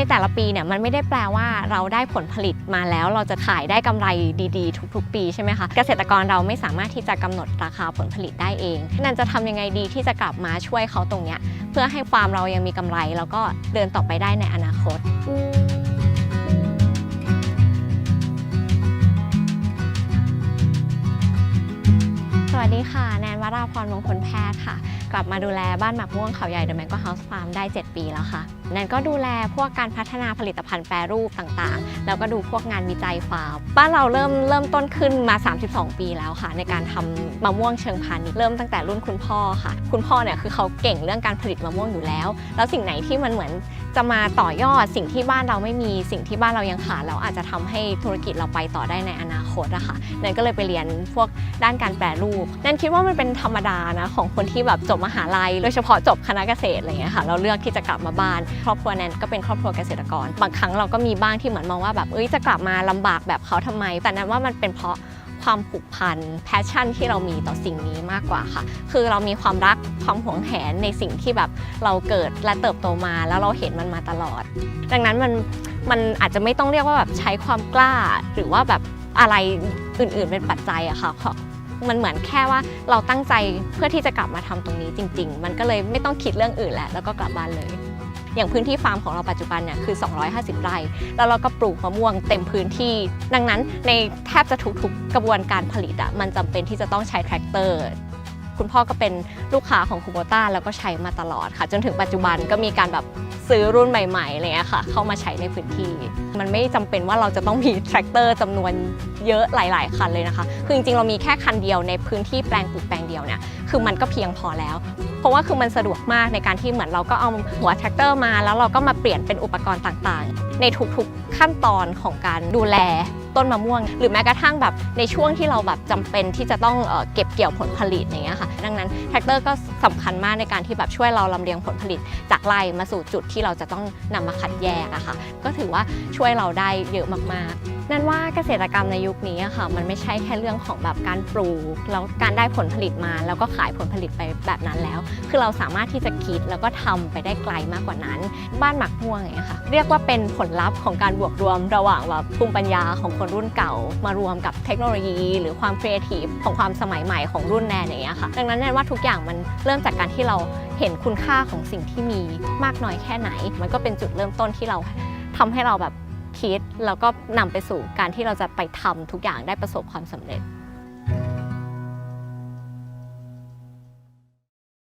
ในแต่ละปีเนี่ยมันไม่ได้แปลว่าเราได้ผลผลิตมาแล้ว เราจะขายได้กำไรดีๆ ทุก ๆ ปีใช่ไหมคะเกษตรกรเราไม่สามารถที่จะกำหนดราคาผลผลิตได้เองนั่นจะทำยังไงดีที่จะกลับมาช่วยเขาตรงเนี้ยเพื่อให้ฟาร์มเรายังมีกำไร แล้วก็เดินต่อไปได้ในอนาคตสวัสดีค่ะ แนนวราพรมงคลแพทย์ค่ะ กลับมาดูแลบ้านหมักม่วงเขาใหญ่เดอะแมงก็เฮาส์ฟาร์มได้ 7 ปีแล้วค่ะ แนนก็ดูแลพวกการพัฒนาผลิตภัณฑ์แปรรูปต่างๆ แล้วก็ดูพวกงานวิจัยฟาร์มบ้านเราเริ่มเริ่มต้นขึ้นมา 32 ปีแล้วค่ะ ในการทำมะม่วงเชิงพาณิชย์เริ่มตั้งแต่รุ่นคุณพ่อค่ะ คุณพ่อเนี่ยคือเขาเก่งเรื่องการผลิตมะม่วงอยู่แล้ว แล้วสิ่งไหนที่มันเหมือนจะมาต่อยอดสิ่งที่บ้านเราไม่มีสิ่งที่บ้านเรายังขาดแล้วอาจจะทำให้ธุรกิจเราไปต่อได้ในอนาคตอะค่ะแนนก็เลยไปเรียนพวกด้านการแปรรูปแนนคิดว่ามันเป็นธรรมดานะของคนที่แบบจบมหาลัย โดยเฉพาะจบคณะเกษตรอะไรเงี้ยค่ะ เราเลือกที่จะกลับมาบ้านครอบครัวแนนก็เป็นครอบครัวเกษตรกร บางครั้งเราก็มีบ้างที่เหมือนมองว่าแบบเอ้ยจะกลับมาลำบากแบบเขาทำไม แต่แนนว่ามันเป็นเพราะความผูกพันแพชชั่นที่เรามีต่อสิ่งนี้มากกว่าค่ะ คือเรามีความรักความหวงแหนในสิ่งที่แบบเราเกิดและเติบโตมาแล้วเราเห็นมันมาตลอด ดังนั้นมันมันอาจจะไม่ต้องเรียกว่าแบบใช้ความกล้า หรือว่าแบบอะไรอื่นๆเป็นปัจจัยอะค่ะขอมันเหมือนแค่ว่าเราตั้งใจเพื่อที่จะกลับมาทำตรงนี้จริง ๆ มันก็เลยไม่ต้องคิดเรื่องอื่นแหล้วแล้วก็กลับบ้านเลย อย่างพื้นที่ฟาร์มของเราปัจจุบันเนี่ยคือ 250 ไร่ แล้วเราก็ปลูกมะม่วงเต็มพื้นที่ ดังนั้นในแทบจะทุกๆกระบวนการผลิตอะมันจำเป็นที่จะต้องใช้แทรกเตอร์ คุณพ่อก็เป็นลูกค้าของคูโบต้าแล้วก็ใช้มาตลอดค่ะ จนถึงปัจจุบันก็มีการแบบซื้อรุ่นใหม่ๆอะไรเงี้ยค่ะ เข้ามาใช้ในพื้นที่ มันไม่จำเป็นว่าเราจะต้องมีแทรกเตอร์จำนวนเยอะหลาย ๆ คันเลยนะคะ คือจริงๆเรามีแค่คันเดียวในพื้นที่แปลงปลูกแปลงเดียวเนี่ย คือมันก็เพียงพอแล้ว เพราะว่าคือมันสะดวกมากในการที่เหมือนเราก็เอาหัวแทรกเตอร์มา แล้วเราก็มาเปลี่ยนเป็นอุปกรณ์ต่างๆ ในทุกๆขั้นตอนของการดูแลต้นมะม่วง หรือแม้กระทั่งแบบในช่วงที่เราแบบจำเป็นที่จะต้องเอเก็บเกี่ยวผลผลิตอย่างเงี้ยค่ะดังนั้นแทรกเตอร์ก็สำคัญมากในการที่แบบช่วยเราลำเลียงผลผลิต จากไร่มาสู่จุดที่เราจะต้องนำมาคัดแยกอะค่ะ ก็ถือว่าช่วยเราได้เยอะมากๆนั่นว่าเกษตรกรรมในยุคนี้อะค่ะมันไม่ใช่แค่เรื่องของแบบการปลูกแล้วการได้ผลผลิตมาแล้วก็ขายผลผลิตไปแบบนั้นแล้ว คือเราสามารถที่จะคิดแล้วก็ทำไปได้ไกลมากกว่านั้น บ้านหมักม่วงอย่างเงี้ยค่ะเรียกว่าเป็นผลลัพธ์ของการบวกรวมระหว่างแบบภูมิปัญญาของคนรุ่นเก่ามารวมกับเทคโนโลยี หรือความครีเอทีฟของความสมัยใหม่ของรุ่นแนนอย่างเงี้ยค่ะดังนั้นแนนว่าทุกอย่างมันเริ่มจากการที่เราเห็นคุณค่าของสิ่งที่มีมากน้อยแค่ไหน มันก็เป็นจุดเริ่มต้นที่เราทำให้เราแบบคิดแล้วก็นำไปสู่การที่เราจะไปทำทุกอย่างได้ประสบความสำเร็จ